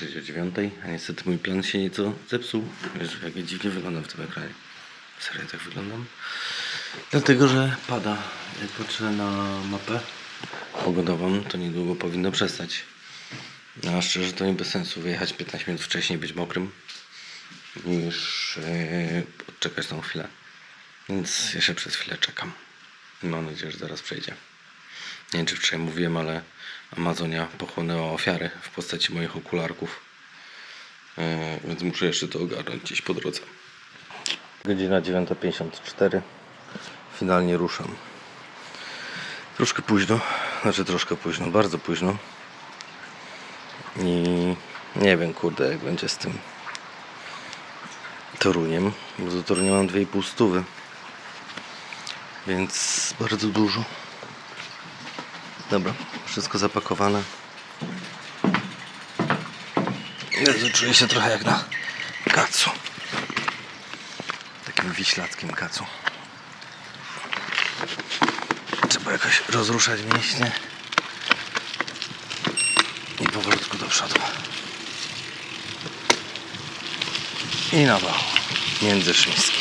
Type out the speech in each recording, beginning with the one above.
Ruszyć o dziewiątej, a niestety mój plan się nieco zepsuł. Wiesz, jak ja dziwnie wyglądam w tym ekranie. Serio tak wyglądam? Dlatego, że pada. Jak patrzę na mapę pogodową, to niedługo powinno przestać. No, a szczerze to nie bez sensu wyjechać 15 minut wcześniej, być mokrym, niż yy, odczekać tą chwilę. Więc jeszcze przez chwilę czekam. Mam nadzieję, że zaraz przejdzie. Nie wiem, czy wczoraj mówiłem, ale Amazonia pochłonęła ofiary w postaci moich okularków. Yy, więc muszę jeszcze to ogarnąć gdzieś po drodze. Godzina 9.54. Finalnie ruszam. Troszkę późno, znaczy troszkę późno, bardzo późno. I nie wiem, kurde, jak będzie z tym Toruniem, bo do Torunia mam 2,5 stówy. Więc bardzo dużo. Dobra, wszystko zapakowane. Jezu, czuję się trochę jak na kacu. Takim wiślackim kacu. Trzeba jakoś rozruszać mięśnie. I powolutku do przodu. I na bał. Między szmiski.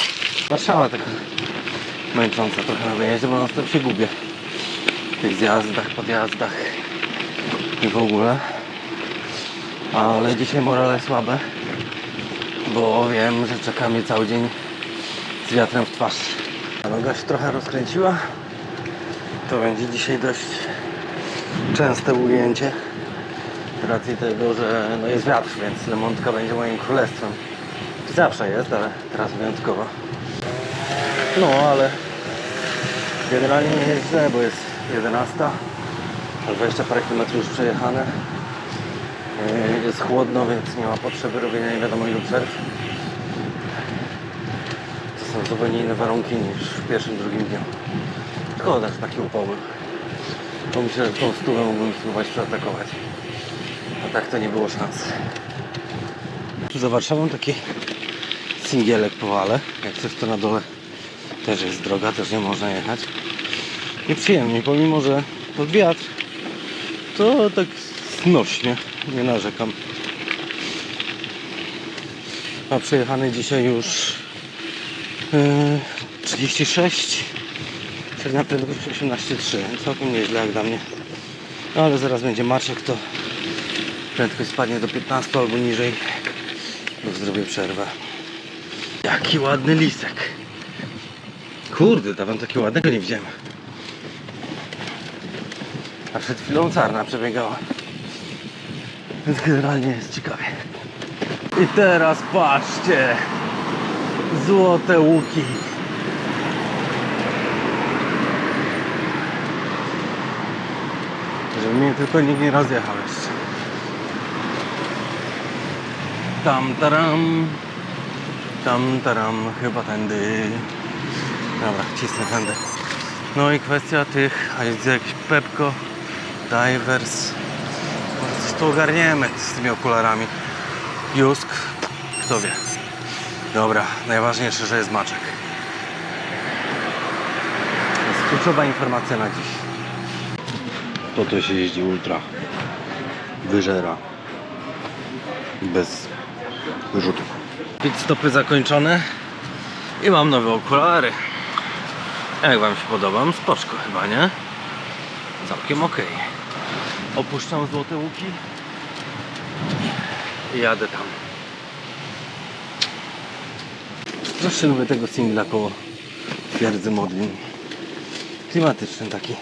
Warszawa taka męcząca trochę na wyjeździe, bo na się gubię. Tych zjazdach, podjazdach i w ogóle. Ale dzisiaj morale słabe, bo wiem, że czeka mnie cały dzień z wiatrem w twarz. A noga się trochę rozkręciła. To będzie dzisiaj dość częste ujęcie. Z racji tego, że no jest wiatr, więc Lemontka będzie moim królestwem. Zawsze jest, ale teraz wyjątkowo. No, ale generalnie nie jest źle, bo jest 11. a 20 parę kilometrów już przejechane. Yy, Jest chłodno, więc nie ma potrzeby robienia nie wiadomo ilu przerw. To są zupełnie inne warunki niż w pierwszym, drugim dniu. Szkoda, że taki upał był. Bo myślę, że tą stówę mógłbym spróbować przeatakować. A tak to nie było szans. Tu za Warszawą taki singielek po wale. Jak coś to na dole też jest droga, też nie można jechać. I przyjemnie, pomimo że pod wiatr, to tak znośnie, nie narzekam. A przejechany dzisiaj już yy, 36, średnia prędkość 18,3, całkiem nieźle jak dla mnie. No ale zaraz będzie Maciek, to prędkość spadnie do 15 albo niżej, lub zrobię przerwę. Jaki ładny lisek. Kurde, dawno takiego ładnego nie widziałem. A przed chwilą sarna przebiegała. Więc generalnie jest ciekawie. I teraz patrzcie. Złote łuki. Żeby mnie tylko nikt nie rozjechał jeszcze. Tam taram. Tam taram. Chyba tędy. Dobra, cisnę tędy. No i kwestia tych, a jest jakiś Pepko, Divers. Może coś tu ogarniemy z tymi okularami. Jusk, kto wie. Dobra, najważniejsze, że jest maczek. To jest kluczowa informacja na dziś. Po to się jeździ ultra. Wyżera. Bez wyrzutów. Pit stopy zakończone. I mam nowe okulary. Jak Wam się podobam? Spoczko chyba, nie? Całkiem ok. Opuszczam Złote Łuki i jadę tam. Strasznie lubię tego singla koło twierdzy Modlin. Klimatyczny taki.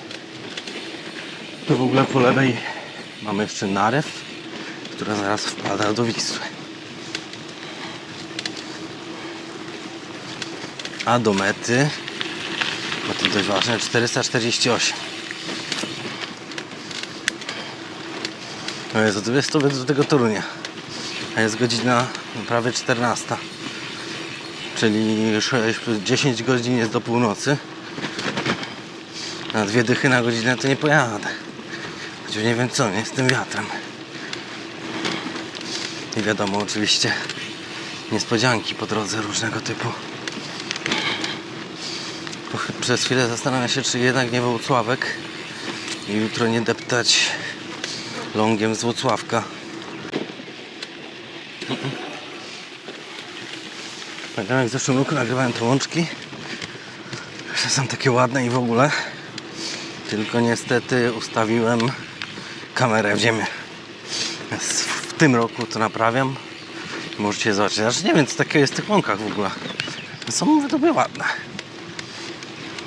Tu w ogóle po lewej mamy jeszcze Narew, która zaraz wpada do Wisły. A do mety bo to dość ważne, 448. No jest o 200 do tego Torunia. A jest godzina prawie 14. Czyli 6 plus 10 godzin jest do północy. Na dwie dychy na godzinę to nie pojadę. Chociaż nie wiem co, nie z tym wiatrem. I wiadomo oczywiście niespodzianki po drodze różnego typu. Przez chwilę zastanawiam się, czy jednak nie Włocławek i jutro nie deptać longiem z Włocławka. Pamiętam jak w zeszłym roku nagrywałem te łączki, że są takie ładne i w ogóle. Tylko niestety ustawiłem kamerę w ziemię. Więc w tym roku to naprawiam. Możecie zobaczyć. Znaczy nie wiem co takiego jest w tych łąkach w ogóle. Są wydoby ładne.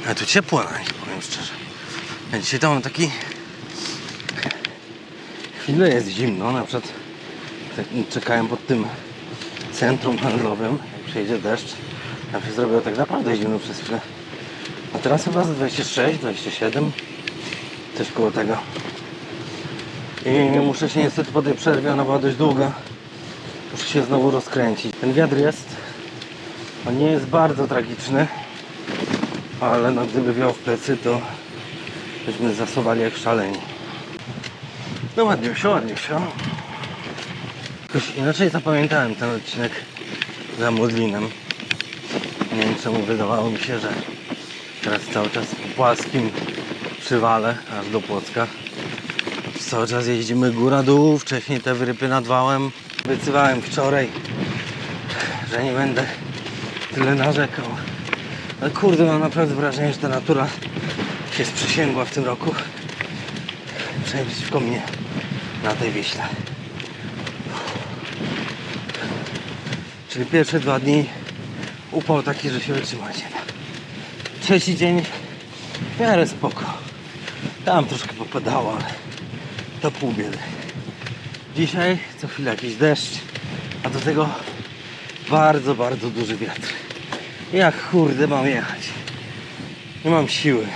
Ale tu ciepło na nich, powiem szczerze. Ja dzisiaj to mam taki Chwilę jest zimno, na przykład czekałem pod tym centrum handlowym, jak przejdzie deszcz. Tam się zrobiło tak naprawdę zimno przez chwilę. A teraz chyba za 26, 27. Coś koło tego. I muszę się niestety po tej przerwie, ona była dość długa. Muszę się znowu rozkręcić. Ten wiatr jest. On nie jest bardzo tragiczny. Ale no gdyby wiał w plecy, to byśmy zasuwali jak szaleni. No ładnie się, ładnie się. Jakoś inaczej zapamiętałem ten odcinek za Modlinem. Nie wiem czemu wydawało mi się, że teraz cały czas po płaskim przywale aż do Płocka. Cały czas jeździmy góra-dół, wcześniej te wyrypy nad wałem. Obiecywałem wczoraj, że nie będę tyle narzekał. Ale kurde, mam naprawdę wrażenie, że ta natura się sprzysięgła w tym roku. Przeciwko mnie na tej Wiśle. Czyli pierwsze dwa dni upał taki, że się da. Trzeci dzień w miarę spoko. Tam troszkę popadało, ale to pół biedy. Dzisiaj co chwilę jakiś deszcz, a do tego bardzo, bardzo duży wiatr. Jak kurde mam jechać? Nie mam siły.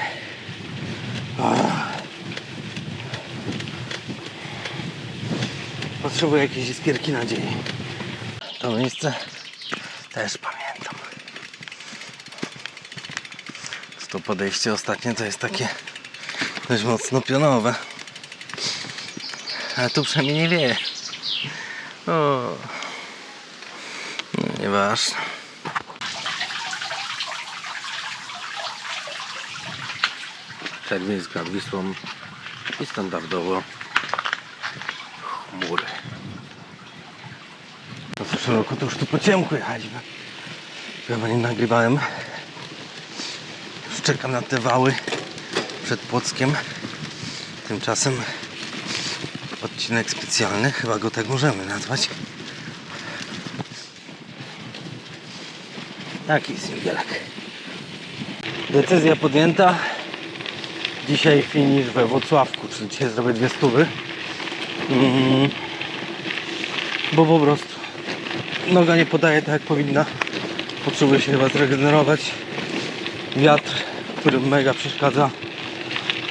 Potrzebuję jakiejś iskierki nadziei. To miejsce też pamiętam. To podejście ostatnie to jest takie dość mocno pionowe. Ale tu przynajmniej nie wieje. O. No, nieważne. Czerwińska Wisłą i standardowo chmury. W roku to już tu po ciemku jechaliśmy. Chyba nie nagrywałem. Już czekam na te wały przed Płockiem. Tymczasem odcinek specjalny, chyba go tak możemy nazwać. Taki singielek. Decyzja podjęta. Dzisiaj finisz we Włocławku, czyli dzisiaj zrobię dwie stówy. Mm, bo po prostu noga nie podaje tak jak powinna. Potrzebuję się chyba zregenerować. Wiatr, który mega przeszkadza.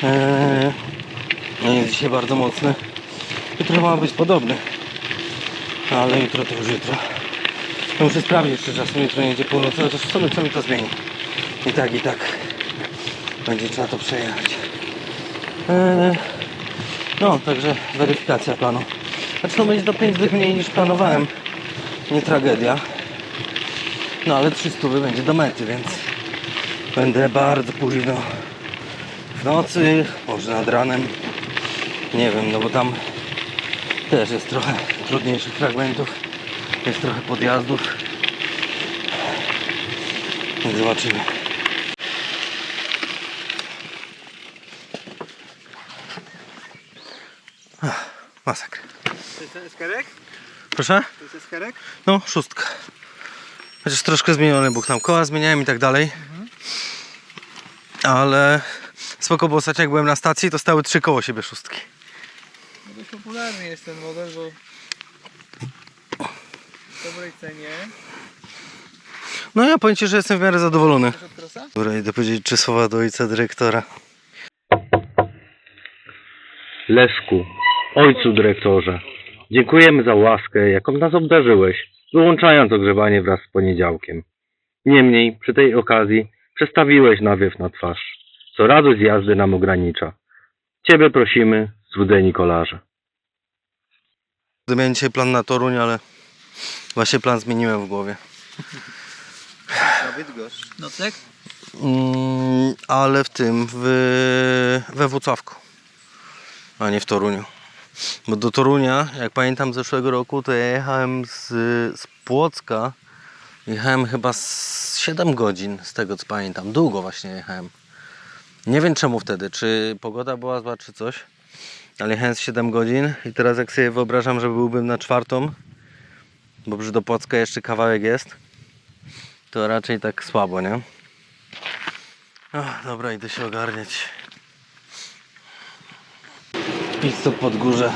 Eee, no jest dzisiaj bardzo mocny. Jutro ma być podobny. Ale jutro to już jutro. Ja muszę sprawdzić jeszcze czasem jutro nie będzie północy, chociaż w sumie co mi to zmieni. I tak, i tak. Będzie trzeba to przejechać. Eee, no, także weryfikacja planu. Znaczy to będzie do 5 dych mniej niż planowałem. Nie tragedia. No ale 300 będzie do mety, więc będę bardzo późno w nocy, może nad ranem. Nie wiem, no bo tam też jest trochę trudniejszych fragmentów. Jest trochę podjazdów. Więc zobaczymy. Ach, Masakra. Proszę? To jest eskerek? No, szóstka. Chociaż troszkę zmieniony Bóg tam koła zmieniałem i tak dalej. Ale spoko, bo ostatnio jak byłem na stacji, to stały trzy koło siebie szóstki. No dość popularny jest ten model, bo w dobrej cenie. No ja powiem Ci, że jestem w miarę zadowolony. Dobra, idę powiedzieć trzy słowa do ojca dyrektora. Leszku, ojcu dyrektorze, dziękujemy za łaskę, jaką nas obdarzyłeś, wyłączając ogrzewanie wraz z poniedziałkiem. Niemniej, przy tej okazji, przestawiłeś nawiew na twarz, co radość z jazdy nam ogranicza. Ciebie prosimy, złudzeni kolarze. Miałem dzisiaj plan na Toruń, ale właśnie plan zmieniłem w głowie. Na Bydgoszcz. Nocek? Mm, ale w tym, w, we Włocławku, a nie w Toruniu. Bo do Torunia, jak pamiętam zeszłego roku, to ja jechałem z, z Płocka Jechałem chyba z 7 godzin, z tego co pamiętam. Długo właśnie jechałem. Nie wiem czemu wtedy, czy pogoda była zła, czy coś. Ale jechałem z 7 godzin i teraz jak sobie wyobrażam, że byłbym na czwartą, bo już do Płocka jeszcze kawałek jest, to raczej tak słabo, nie? Dobra, idę się ogarniać. Stop pod górze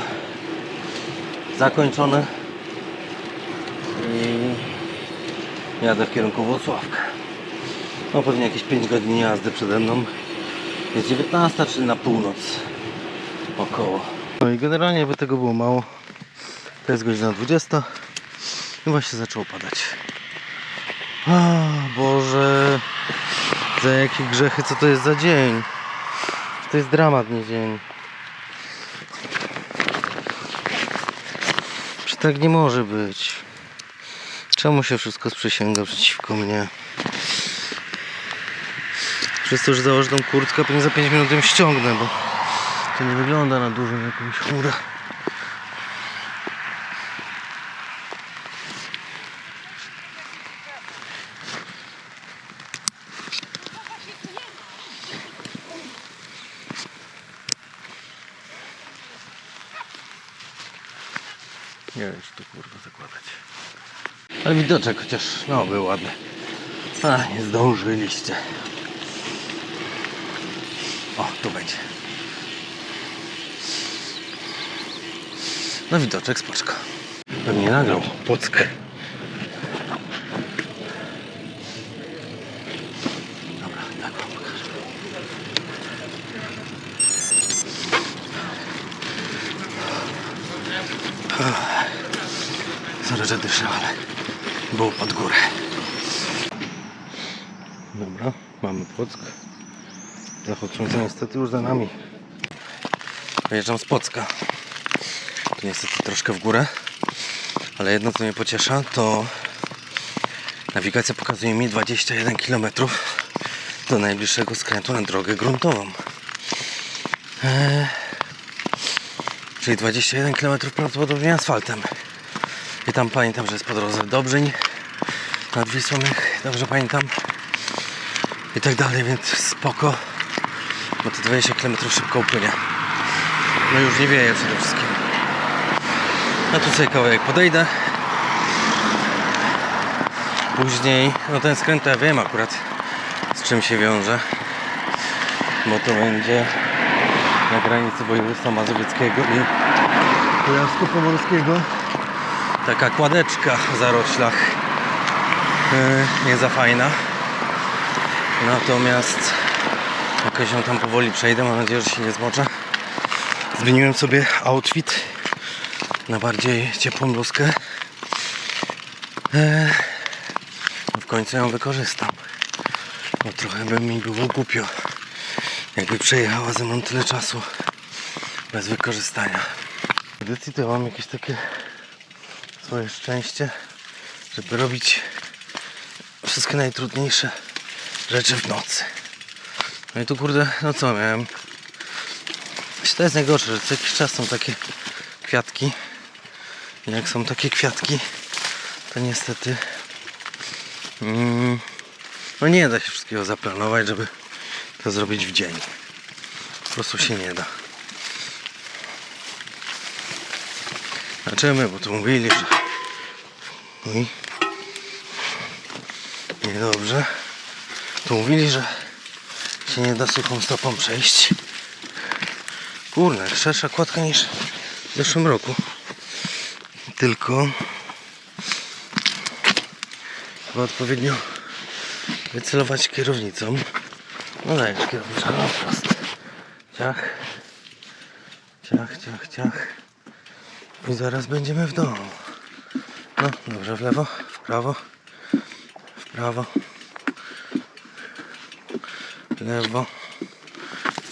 zakończony i jadę w kierunku Włocławka. No pewnie jakieś 5 godzin jazdy przede mną. Jest 19, czyli na północ około. No i generalnie by tego było mało. To jest godzina 20 i właśnie zaczęło padać. A, Boże, za jakie grzechy, co to jest za dzień? To jest dramat, nie dzień. Tak nie może być? Czemu się wszystko sprzysięga przeciwko mnie? Przez to, że założę tą kurtkę, pewnie za 5 minut ją ściągnę, bo to nie wygląda na dużą jakąś chmurę. Nie wiem, czy to kurwa zakładać. Ale widoczek chociaż, no, był ładny. A, nie zdążyliście. O, tu będzie. No widoczek, spoczko. Pewnie nagrał Płock. Dobra, tak wam pokażę. Sorry, że dyszę, ale było pod górę. Dobra, mamy Płock. Zachód słońca niestety już za nami. Wyjeżdżam z Płocka. Tu niestety troszkę w górę. Ale jedno co mnie pociesza to nawigacja pokazuje mi 21 km do najbliższego skrętu na drogę gruntową. Eee, czyli 21 km prawdopodobnie asfaltem. I tam pamiętam, że jest po drodze Dobrzyń nad Wisłą, dobrze pamiętam. I tak dalej, więc spoko. Bo te 20 km szybko upłynie. No już nie wieje przede wszystkim. A tu sobie kawałek podejdę. Później, no ten skręt to ja wiem akurat z czym się wiąże. Bo to będzie na granicy województwa mazowieckiego i kujawsko-pomorskiego. Taka kładeczka w zaroślach. Yy, nie za fajna. Natomiast jakoś ją tam powoli przejdę. Mam nadzieję, że się nie zmoczę. Zmieniłem sobie outfit na bardziej ciepłą bluzkę. Eee, w końcu ją wykorzystam. Bo trochę by mi było głupio, jakby przejechała ze mną tyle czasu bez wykorzystania. W edycji to mam jakieś takie swoje szczęście, żeby robić wszystkie najtrudniejsze rzeczy w nocy. No i tu kurde, no co miałem? To jest najgorsze, że co jakiś czas są takie kwiatki. I jak są takie kwiatki, to niestety mm, no nie da się wszystkiego zaplanować, żeby to zrobić w dzień. Po prostu się nie da. Znaczymy, bo tu mówili, że Oj. Niedobrze. Tu mówili, że się nie da suchą stopą przejść. Kurde, szersza kładka niż w zeszłym roku. Tylko trzeba odpowiednio wycelować kierownicą. No dajesz kierownicą na wprost. Ciach. Ciach, ciach, ciach. I zaraz będziemy w domu. No, dobrze, w lewo, w prawo, w prawo, w lewo.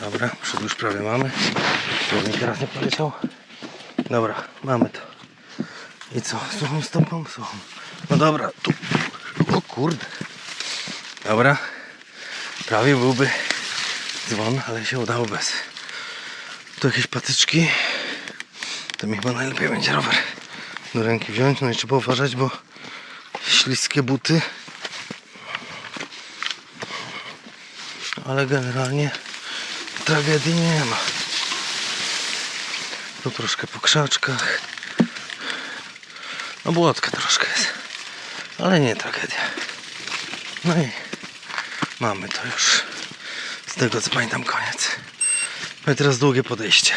Dobra, przód już prawie mamy. Słownik teraz nie poleciał. Dobra, mamy to. I co? Słucham stopą? Słucham. No dobra, tu. O kurde. Dobra. Prawie byłby dzwon, ale się udało bez. Tu jakieś patyczki. To mi chyba najlepiej będzie rower do ręki wziąć. No i trzeba uważać, bo śliskie buty. Ale generalnie tragedii nie ma. Tu troszkę po krzaczkach. No błotka troszkę jest. Ale nie tragedia. No i mamy to już. Z tego co pamiętam koniec. No i teraz długie podejście.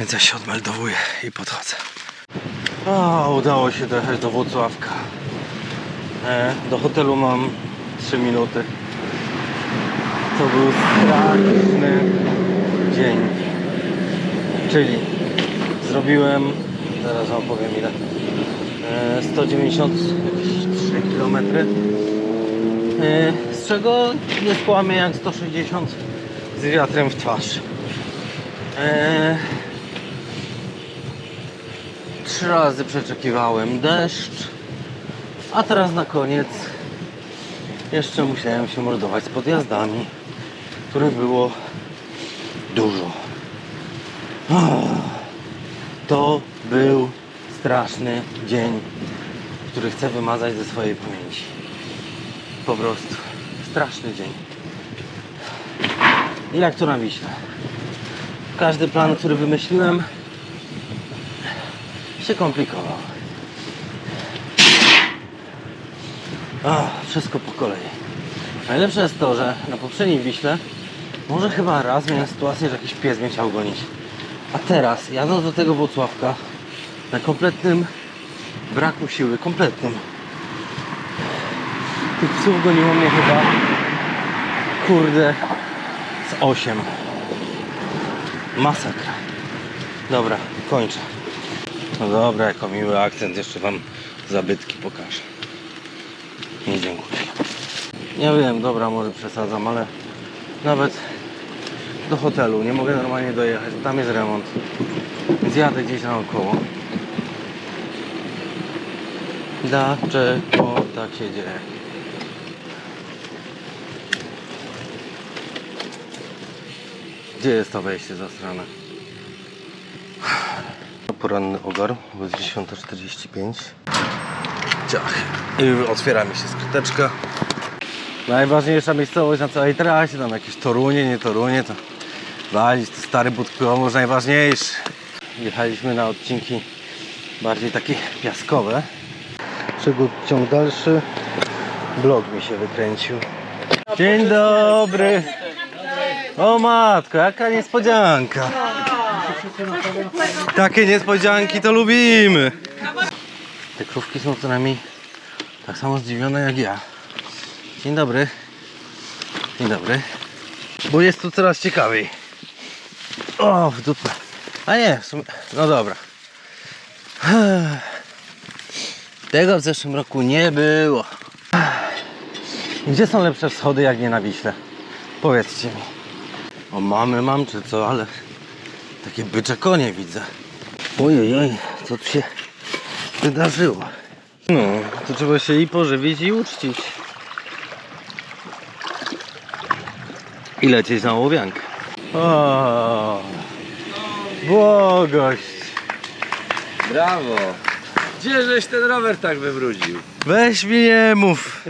Więc ja się odmeldowuję i podchodzę. A, udało się dojechać do Włocławka. E, do hotelu mam 3 minuty. To był straszny dzień. Czyli zrobiłem, zaraz wam powiem ile, e, 193 km. E, z czego nie skłamię jak 160 z wiatrem w twarz. Trzy razy przeczekiwałem deszcz, a teraz na koniec jeszcze musiałem się mordować z podjazdami, które było dużo. To był straszny dzień, który chcę wymazać ze swojej pamięci. Po prostu straszny dzień. Jak to na Wiśle. Każdy plan, który wymyśliłem, się komplikował. A, wszystko po kolei. Najlepsze jest to, że na poprzedniej Wiśle może chyba raz miałem sytuację, że jakiś pies mnie chciał gonić. A teraz, jadąc do tego Włocławka, na kompletnym braku siły, kompletnym. Tych psów goniło mnie chyba, kurde, z 8. Masakra. Dobra, kończę. No dobra, jako miły akcent, jeszcze wam zabytki pokażę. Nie dziękuję. Nie wiem, dobra, może przesadzam, ale nawet do hotelu nie mogę normalnie dojechać, tam jest remont. Więc jadę gdzieś naokoło. Dlaczego tak się dzieje? Gdzie jest to wejście za stronę? Poranny ogar, bo jest 10.45. Ciach. I otwiera mi się skryteczka. Najważniejsza miejscowość na całej trasie, tam jakieś Torunie, nie Torunie, to walić, to stary budkowo najważniejszy. Jechaliśmy na odcinki bardziej takie piaskowe. Przygód ciąg dalszy. Blog mi się wykręcił. Dzień dobry. O matko, jaka niespodzianka. Takie niespodzianki to lubimy. Te krówki są co najmniej tak samo zdziwione jak ja. Dzień dobry. Dzień dobry. Bo jest tu coraz ciekawiej. O, w dupę. A nie, w sumie, no dobra. Tego w zeszłym roku nie było. Gdzie są lepsze wschody jak nie na Wiśle? Powiedzcie mi. O mamy mam czy co, ale takie bycze konie widzę. Ojej, oj, co tu się wydarzyło? No, to trzeba się i pożywić i uczcić. I lecieć na łowiankę. O, błogość. Brawo! Gdzie żeś ten rower tak wywrócił? Weź mi nie mów.